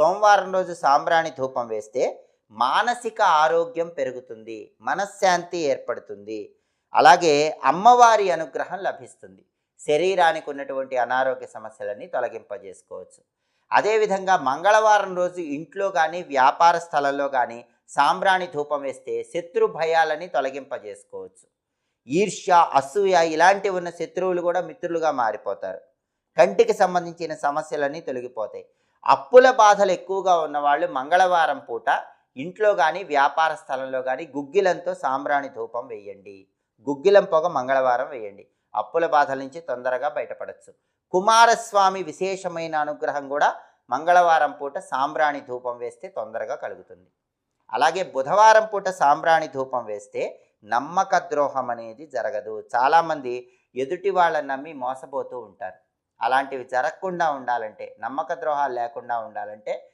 సోమవారం రోజు సాంబ్రాణి ధూపం వేస్తే మానసిక ఆరోగ్యం పెరుగుతుంది మనశ్శాంతి ఏర్పడుతుంది. అలాగే అమ్మవారి అనుగ్రహం లభిస్తుంది. శరీరానికి ఉన్నటువంటి అనారోగ్య సమస్యలన్నీ తొలగింపజేసుకోవచ్చు. అదేవిధంగా మంగళవారం రోజు ఇంట్లో కానీ వ్యాపార స్థలంలో కానీ సాంబ్రాణి ధూపం వేస్తే శత్రు భయాలని తొలగింపజేసుకోవచ్చు. ఈర్ష్య అసూయ ఇలాంటివి ఉన్న శత్రువులు కూడా మిత్రులుగా మారిపోతారు. కంటికి సంబంధించిన సమస్యలన్నీ తొలగిపోతాయి. అప్పుల బాధలు ఎక్కువగా ఉన్నవాళ్ళు మంగళవారం పూట ఇంట్లో కానీ వ్యాపార స్థలంలో కానీ గుగ్గిలంతో సాంబ్రాణి ధూపం వేయండి. గుగ్గిలం పొగ మంగళవారం వేయండి. అప్పుల బాధల నుంచి తొందరగా బయటపడచ్చు. కుమారస్వామి విశేషమైన అనుగ్రహం కూడా మంగళవారం పూట సాంబ్రాణి ధూపం వేస్తే తొందరగా కలుగుతుంది. అలాగే బుధవారం పూట సాంబ్రాణి ధూపం వేస్తే నమ్మక ద్రోహం అనేది జరగదు. చాలామంది ఎదుటి వాళ్ళని నమ్మి మోసపోతూ ఉంటారు. అలాంటివి జరగకుండా ఉండాలంటే నమ్మక ద్రోహాలు లేకుండా ఉండాలంటే